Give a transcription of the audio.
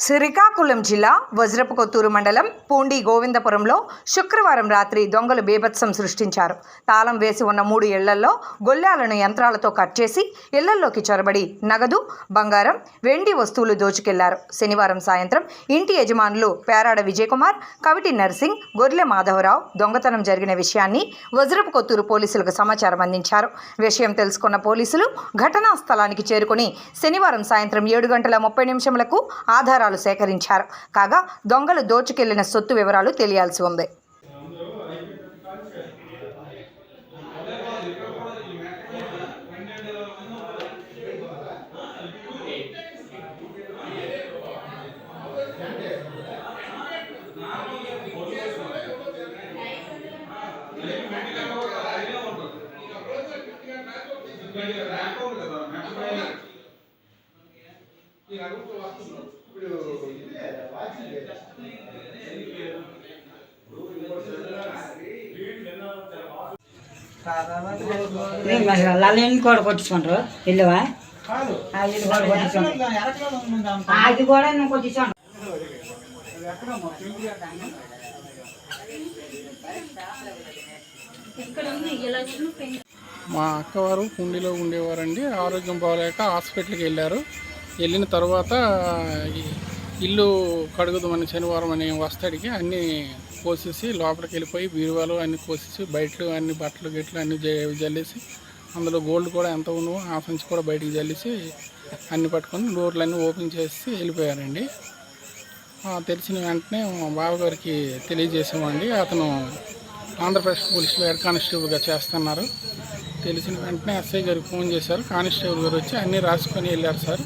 శ్రీకాకుళం జిల్లా వజ్రపు కొత్తూరు మండలం పూండి గోవిందపురంలో శుక్రవారం రాత్రి దొంగలు బీభత్సం సృష్టించారు. తాళం వేసి ఉన్న మూడు ఇళ్ళలో గొల్లాలను యంత్రాలతో కట్ చేసి ఇళ్ళల్లోకి చొరబడి నగదు బంగారం వెండి వస్తువులు దోచుకెళ్ళారు. శనివారం సాయంత్రం ఇంటి యజమానులు పేరాడ విజయకుమార్ కవిటి నర్సింగ్ గొర్లె మాధవరావు దొంగతనం జరిగిన విషయాన్ని వజ్రపు కొత్తూరు పోలీసులకు సమాచారం అందించారు. విషయం తెలుసుకున్న పోలీసులు ఘటనా స్థలానికి చేరుకుని శనివారం సాయంత్రం ఏడు గంటల ముప్పై నిమిషములకు ఆధారాలు సేకరించారు. కాగా దొంగలు దోచుకెళ్ళిన సొత్తు వివరాలు తెలియాల్సి ఉంది. ఏం అసలు లల్లని కూడా కొట్టించుకుంటారు ఇల్లువా కూడా కొట్టించుకుంటారు అది కూడా మా అక్కవారు కుండీలో ఉండేవారండి. ఆరోగ్యం బాగలేక హాస్పిటల్కి వెళ్ళారు. వెళ్ళిన తర్వాత ఇల్లు కడుగుదామని శనివారం అని వస్తాడికి అన్నీ కోసేసి లోపలికి వెళ్ళిపోయి బీరువాలు అన్నీ కోసేసి బయటలు అన్ని బట్టలు గిట్లు అన్నీ జల్లేసి అందులో గోల్డ్ కూడా ఎంత ఉందో హాఫ్ ఇంచ్ కూడా బయటికి జల్లేసి అన్ని పట్టుకొని డోర్లు అన్నీ ఓపెన్ చేసి వెళ్ళిపోయారండి. తెలిసిన వెంటనే బావగారికి తెలియజేసామండి అతను ఆంధ్రప్రదేశ్ పోలీసులో హెడ్ కానిస్టేబుల్గా చేస్తున్నారు. తెలిసిన వెంటనే ఎస్ఐ గారికి ఫోన్ చేశారు. కానిస్టేబుల్ గారు వచ్చి అన్నీ రాసుకొని వెళ్ళారు సార్.